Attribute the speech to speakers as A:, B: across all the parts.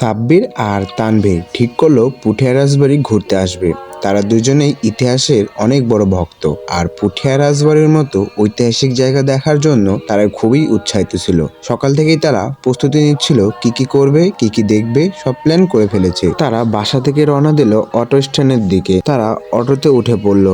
A: সাব্বির আর তানভীর ঠিক করল পুঠিয়া রাজবাড়ি ঘুরতে আসবে। তারা দুজনেই ইতিহাসের অনেক বড় ভক্ত। আর পুঠিয়া রাজবাড়ির মতো ঐতিহাসিক জায়গা দেখার জন্য তারা খুবই উৎসাহিত ছিল। সকাল থেকেই তারা প্রস্তুতি নিচ্ছিল, কি কি করবে, কি কি দেখবে, সব প্ল্যান করে ফেলেছে। তারা বাসা থেকে রওনা দিল অটো স্ট্যান্ডের দিকে। তারা অটোতে উঠে পড়ল।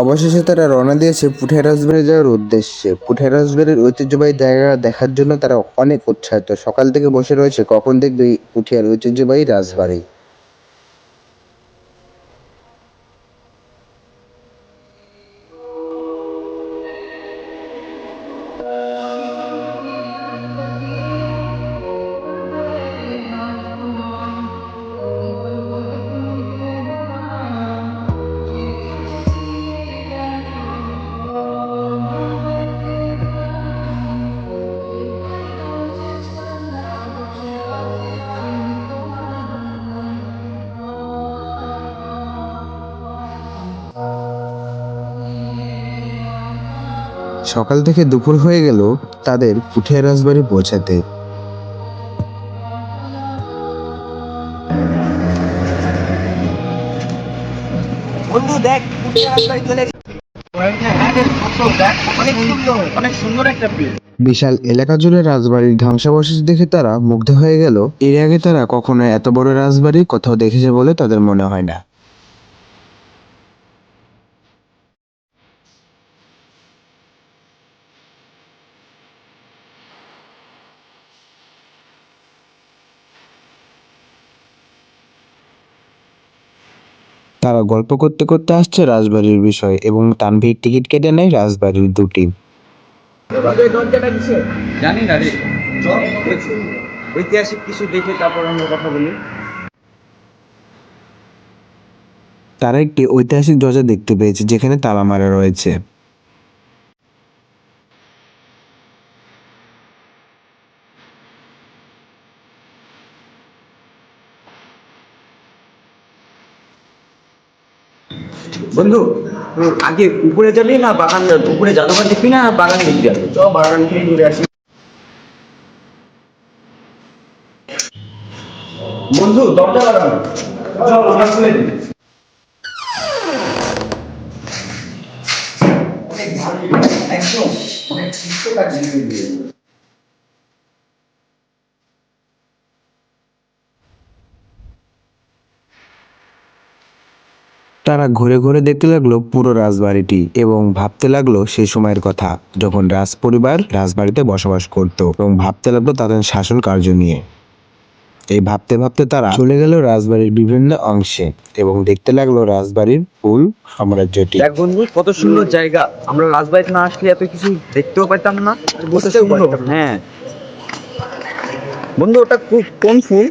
A: অবশেষে তারা রওনা দিয়েছে পুঠিয়া রাজবাড়ি যাওয়ার উদ্দেশ্যে। পুঠিয়া রাজবাড়ির ঐতিহ্যবাহী জায়গা দেখার জন্য তারা অনেক উৎসাহিত। সকাল থেকে বসে রয়েছে কখন দেখবে পুঠিয়ার ঐতিহ্যবাহী রাজবাড়ি। সকাল থেকে দুপুর হয়ে গেল তাদের পুঠিয়া রাজবাড়ি পৌঁছাতে।
B: বন্ধু দেখ পুঠিয়া রাজবাড়ি চলে
A: বিশাল এলাকা জুড়ে রাজবাড়ির ধ্বংসাবশেষ দেখে তারা মুগ্ধ হয়ে গেল। এর আগে তারা কখনো এত বড় রাজবাড়ি কোথাও দেখেছে বলে তাদের মনে হয় না। তারা গল্প করতে করতে আসছে রাজবাড়ির বিষয় এবং তানভীর টিকিট কেটে নেয় রাজবাড়ির দুটি।
B: জানি না রে। ঐতিহাসিক কিছু দেখে তারপর আমরা কথা বলি।
A: তারা একটি ঐতিহাসিক দরজা দেখতে পেয়েছে যেখানে তালা মারা রয়েছে।
B: বন্ধু আগে উপরে যাবি না বাগান উপরে জাদুঘর দেখবি না বাগান দেখবি আগে? চ বাগান থেকে ঘুরে আসি। বন্ধু দরজা লাগানো চল আমরা খুলে একদম অনেক সুস্থ কাজ দিয়ে
A: তারা ঘুরে ঘুরে দেখতে লাগল পুরো রাজবাড়িটি এবং ভাবতে লাগল সেই সময়ের কথা যখন রাজ পরিবার রাজবাড়িতে বসবাস করত এবং ভাবতে লাগল তাদের শাসন কার্য নিয়ে। এই ভাবতে ভাবতে তারা চলে গেল রাজবাড়ির বিভিন্ন অংশে এবং দেখতে লাগল রাজবাড়ির ফুল সাম্রাজ্যটি।
B: দেখ বন্ধু কত সুন্দর জায়গা। আমরা রাজবাড়িতে না আসলে এত কিছু দেখতেও পাইতাম না বসতেও পারতাম না। হ্যাঁ। বন্ধু ওটা খুব কোন ফুল?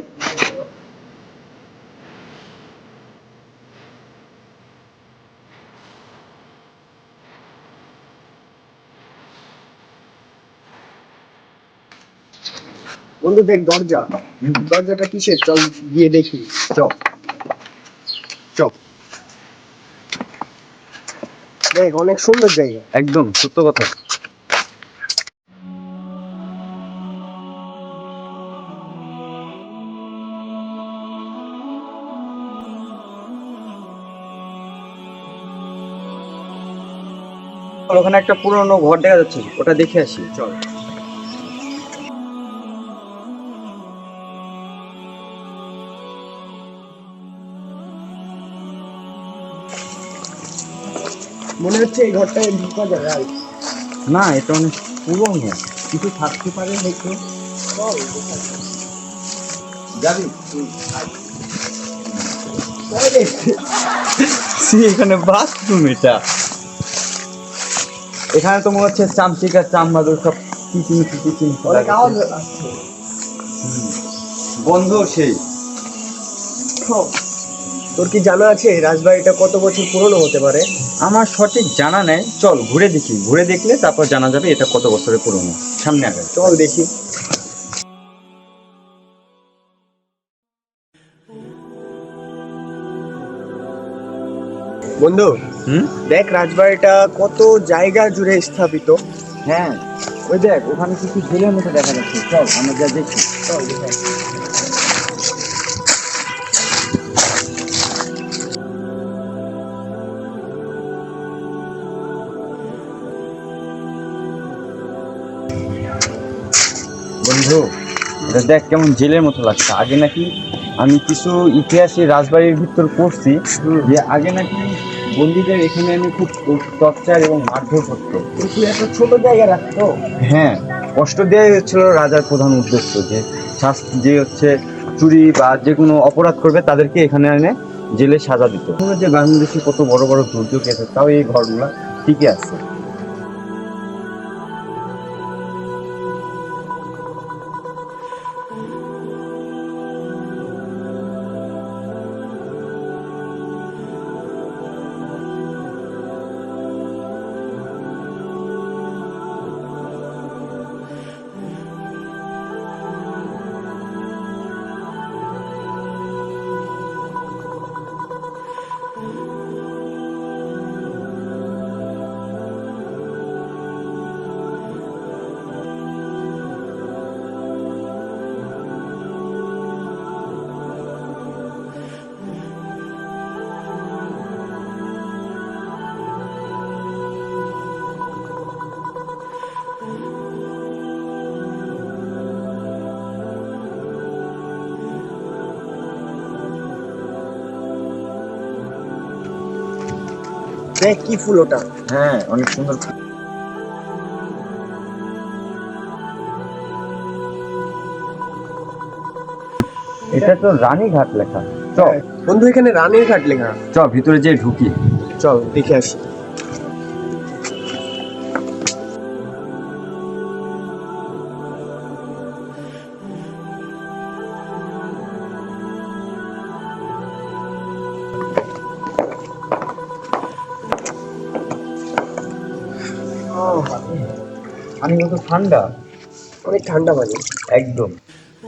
C: বন্ধু দেখ দরজা। দরজাটা কিসের? চল গিয়ে দেখি। চল। চল। দেখ অনেক সুন্দর জায়গা।
B: একদম সত্য কথা। ওখানে একটা পুরনো ঘর দেখা যাচ্ছে। ওটা দেখে আসি। চল।
C: মনে হচ্ছে এই ঘরটায় ঢুকা যাবে আর
B: না এটা অনেক পুরনো। কিছু থাকতে পারে হয়তো। যাবি? এখানে বাথরুম এটা। এখানে তো মনে হচ্ছে চামচিকা চামড়াদুর সব
C: আওয়াজ আসছে।
B: বন্ধ সেই।
C: তোর কি জানা আছে রাজবাড়িটা কত বছর পুরনো হতে পারে?
B: আমার সঠিক জানা নেই। চল ঘুরে দেখি। ঘুরে দেখলে তারপর জানা যাবে এটা কত বছরের পুরনো। সামনে আগে।
C: চল দেখি। বন্ধু
B: হুম?
C: দেখ রাজবাড়িটা কত জায়গা জুড়ে স্থাপিত।
B: হ্যাঁ। ওই দেখ ওখানে কিছু ঝুলের মতো দেখা যাচ্ছে। চল আমরা যা দেখি।
C: চল
B: এটা দেখ কেমন জেলের মতো লাগছে। আগে নাকি আমি কিছু ইতিহাসে রাজবাড়ির ভিতর পড়ছি যে আগে নাকি বন্দীদের এখানে আমি খুব টর্চার এবং মারধর করতো।
C: কিন্তু এত ছোট জায়গা রাখতো?
B: হ্যাঁ কষ্ট দেওয়াই হচ্ছিল রাজার প্রধান উদ্দেশ্য যে শাস্তি যে হচ্ছে চুরি বা যে কোনো অপরাধ করবে তাদেরকে এখানে এনে জেলে সাজা দিত। যে বাংলাদেশে কত বড় বড় দুর্যোগ গেছে তাও এই ঘরগুলা ঠিকই আছে।
C: দেখ কি ফুল ওটা।
B: হ্যাঁ অনেক সুন্দর এটা তো রানীঘাট লেখা। চল।
C: বন্ধু এখানে রানীর ঘাট লেখা।
B: চল ভিতরে যে ঢুকি।
C: চল দেখে আসি।
B: পানি কত ঠান্ডা?
C: অনেক ঠান্ডা পানি।
B: একদম।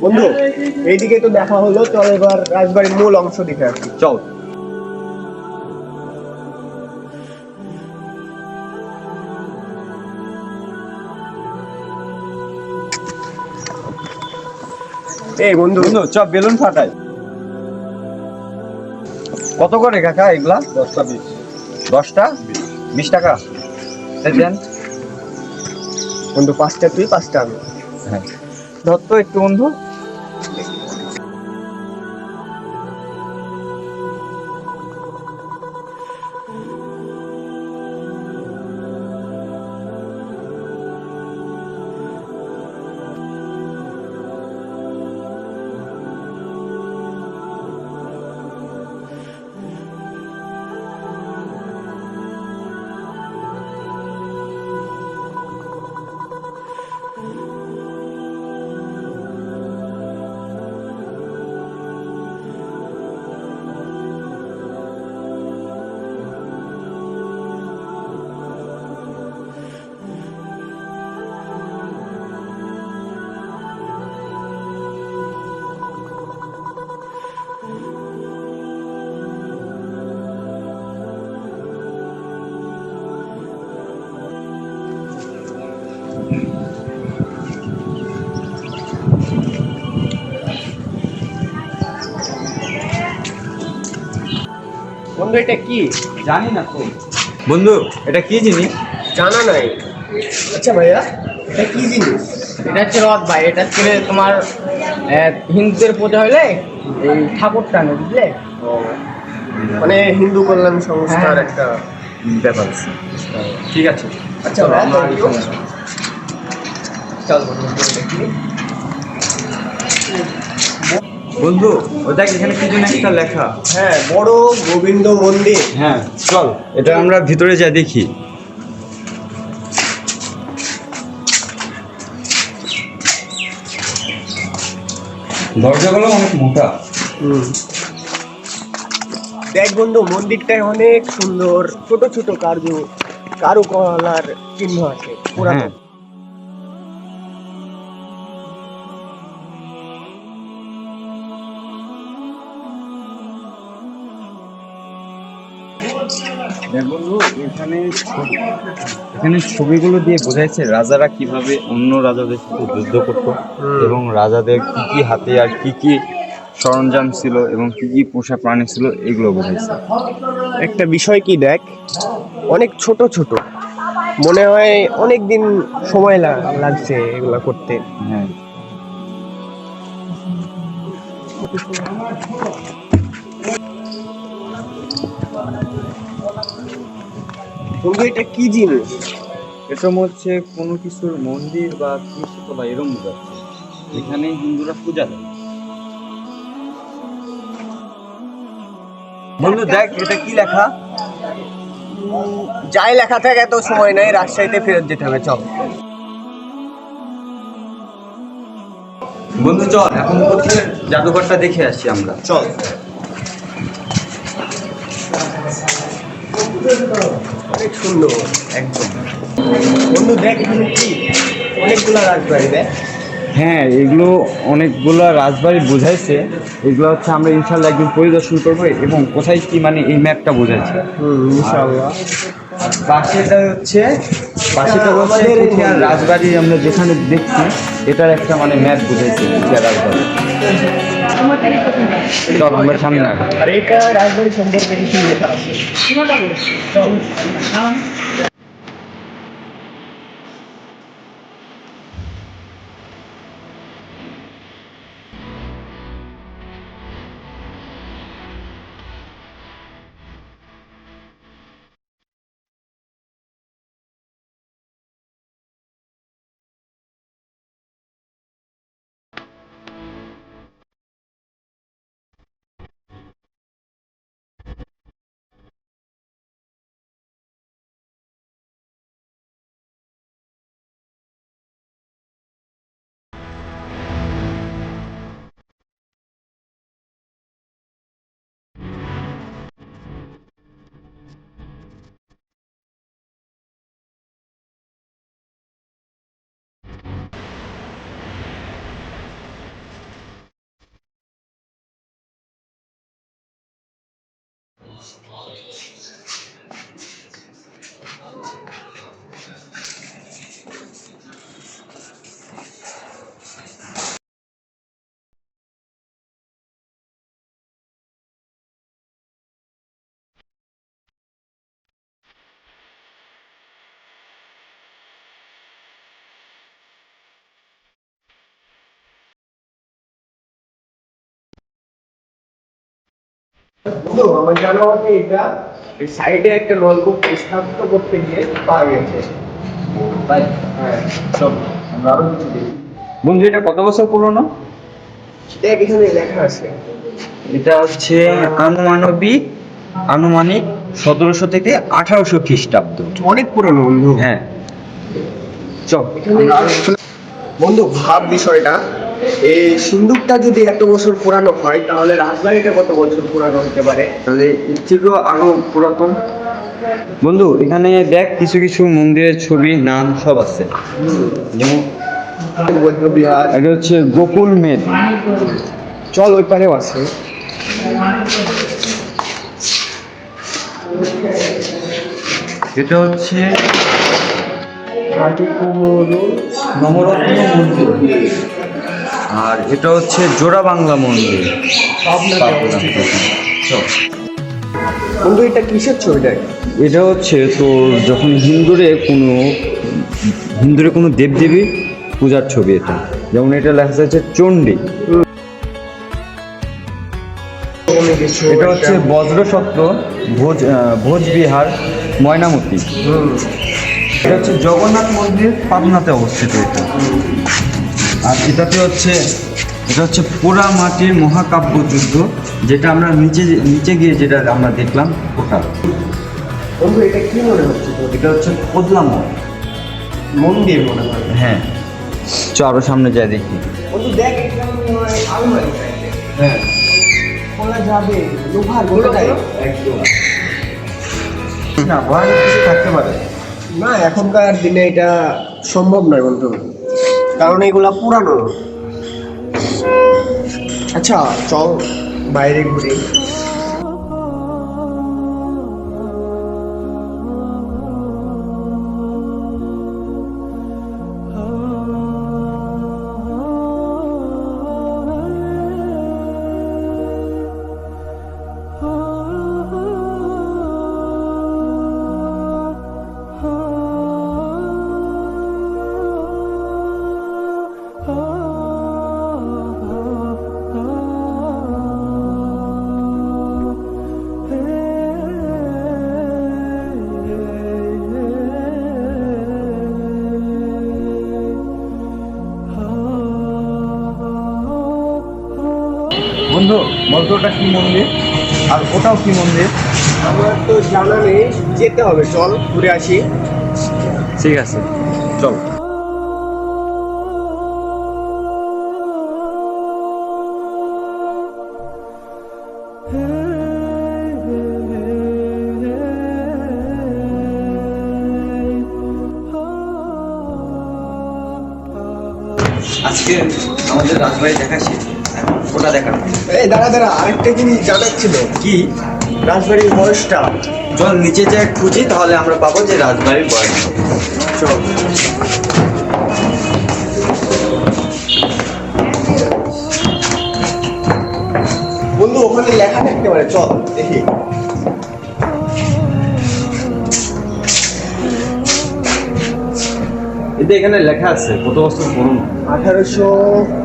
C: বন্ধু এইদিকে তো দেখা হলো চল এবার রাজবাড়ির মূল অংশ দেখে আসি।
B: চল।
C: এই বন্ধু
B: বন্ধু চ বেলুন ফাটাই। কত করে কাকা এগুলা? দশটা বিশ। দশটা? বিশ টাকা। দেন।
C: বন্ধু পাঁচটা তুই পাঁচটা আমি
B: হ্যাঁ। ধর তো একটু বন্ধু।
C: বন্ধু এটা কি?
B: জানি না তো। বন্ধু এটা কি জিনিস?
C: জানা নাই। আচ্ছা ভাইয়া। এটা কি জিনিস?
D: এটা হচ্ছে রথ ভাই এটা হচ্ছে তোমার হিন্দুদের পূজা হলে এই ঠাকুর টানে বুঝলে?
C: মানে হিন্দু কল্যাণ সংস্থার
D: হ্যাঁ।
C: একটা
B: ব্যাপার আছে। ঠিক আছে।
C: আচ্ছা thank চল বন্ধু
B: ও দেখ এখানে কি যেন একটা লেখা।
C: হ্যাঁ বড় গোবিন্দ মন্দির।
B: হ্যাঁ চল এটা আমরা ভিতরে যাই দেখি। দরজাগুলো অনেক মোটা।
C: দেখ বন্ধু মন্দিরটায় অনেক সুন্দর ছোট ছোট কার্য কারুকলার চিহ্ন আছে পুরাতন।
B: দেখ এখানে ছবি- এখানে ছবিগুলো দিয়ে বোঝাইছে রাজারা কীভাবে অন্য রাজাদের সাথে যুদ্ধ করতো এবং রাজাদের কি কি হাতে আর কি কি সরঞ্জাম ছিল এবং কি কি পোষা প্রাণী ছিল এগুলো বোঝাইছে।
C: একটা বিষয় কি দেখ অনেক ছোট ছোট। মনে হয় অনেক দিন সময় লাগছে এগুলা করতে।
B: হ্যাঁ।
C: বন্ধু এটা কি জিনিস?
B: হচ্ছে কোনো কিছুর মন্দির বা এরম বোঝাচ্ছে এখানে হিন্দুরা পূজা দেয়। বন্ধু দেখ এটা কি লেখা?
C: যাই লেখা থাকে এত সময় নাই রাজশাহীতে ফেরত যেতে হবে চল।
B: বন্ধু চল এখন জাদুঘরটা দেখে আসি আমরা।
C: চল। অনেক সুন্দর।
B: একদম।
C: বন্ধু দেখ কি? অনেকগুলা রাজবাড়ি দেখ।
B: হ্যাঁ এগুলো অনেকগুলো রাজবাড়ি বোঝাইছে। এগুলো হচ্ছে আমরা ইনশাল্লাহ একদিন পরিদর্শন করব এবং কোথায় কি মানে এই ম্যাপটা বোঝাইছে। আর পাশেটা হচ্ছে পাশেটা হচ্ছে
C: আমাদের-
B: রাজবাড়ি আমরা যেখানে দেখছি এটার একটা মানে ম্যাপ বুঝাইছে রাজবাড়ি। চল আমরা
C: বন্ধু আমার জানা মতে এটা এই সাইডে একটা নলকূপ স্থাপিত করতে গিয়ে পাওয়া গেছে। তাই হ্যাঁ সব আমরা আরও কিছু দেখি।
B: বন্ধু এটা কত বছর পুরনো?
C: দেখ এখানে লেখা আছে।
B: এটা হচ্ছে আনুমানবিক আনুমানিক সতেরোশো থেকে আঠারোশো খ্রিস্টাব্দ।
C: অনেক পুরনো বন্ধু।
B: হ্যাঁ। চল।
C: বন্ধু ভাব বিষয়টা এই সিন্দুকটা যদি এত বছর পুরানো হয়, তাহলে রাজবাড়িটা কত বছর পুরানো হতে পারে?
B: তাহলে এর আরও পুরাতন। বন্ধু, এখানে দেখ, কিছু কিছু মন্দিরের ছবি, নাম সব আছে। যেমন হচ্ছে গোকুল মেদ।
C: চল ওই পারেও আছে।
B: এটা হচ্ছে নবরত্ন মন্দির। আর এটা হচ্ছে জোড়া বাংলা মন্দির।
C: বন্ধু এটা কিসের ছবি দেখ?
B: এটা হচ্ছে তোর যখন হিন্দুরে কোনো হিন্দুরে কোনো দেবদেবী পূজার ছবি এটা। যেমন এটা লেখা আছে চণ্ডী। এটা হচ্ছে বজ্রসত্র ভোজ আহ, ভোজবিহার ময়নামতি। এটা হচ্ছে জগন্নাথ মন্দির পাবনাতে অবস্থিত এটা। আর এটাতে হচ্ছে এটা হচ্ছে পোড়া মাটির মহাকাব্য যুদ্ধ যেটা আমরা নিচে নিচে গিয়ে যেটা আমরা দেখলাম ওটা।
C: বন্ধু এটা কি মনে হচ্ছে
B: এটা হচ্ছে
C: মন্দির মনে হয়।
B: হ্যাঁ। চ আরও সামনে যাই দেখি।
C: বন্ধু দেখ এটা আলমারি
B: হ্যাঁ।
C: খোলা যাবে লোহার গোটাটাই
B: একদম। না কিছু থাকতে পারে।
C: না এখনকার দিনে এটা সম্ভব নয় বন্ধু। কারণ এগুলা পুরানো। আচ্ছা চল বাইরে ঘুরি।
B: ওটা কি মন্দির? আর ওটাও কি মন্দির?
C: আমার তো জানা নেই যেতে হবে চল ঘুরে আসি।
B: ঠিক আছে চল। আজকে আমাদের রাজবাড়ি দেখা শেষ এখন ওটা দেখার
C: এই দাঁড়া দাঁড়া আরেকটা জিনিস ছিল।
B: কি?
C: রাজবাড়ির বয়সটা।
B: চল নিচে যে খুঁজি তাহলে আমরা পাবো যে রাজবাড়ির বয়স
C: চল। বন্ধু ওখানে লেখা থাকতে পারে চল দেখি।
B: এতে এখানে লেখা আছে কত বছর পুরনো?
C: আঠারোশো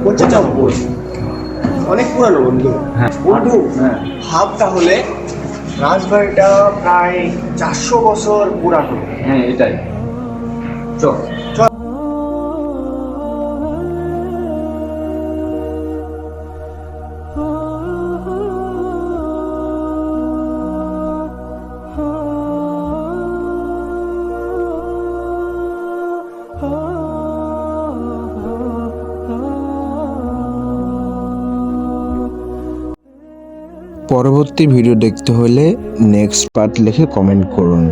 C: পঁচানব্বই। পুরানো বন্ধু
B: হ্যাঁ।
C: বন্ধু। ভাব তাহলে রাজবাড়িটা প্রায় চারশো বছর পুরানো
B: হ্যাঁ এটাই
A: পরবর্তী ভিডিও দেখতে হলে নেক্সট পার্ট লিখে কমেন্ট করুন।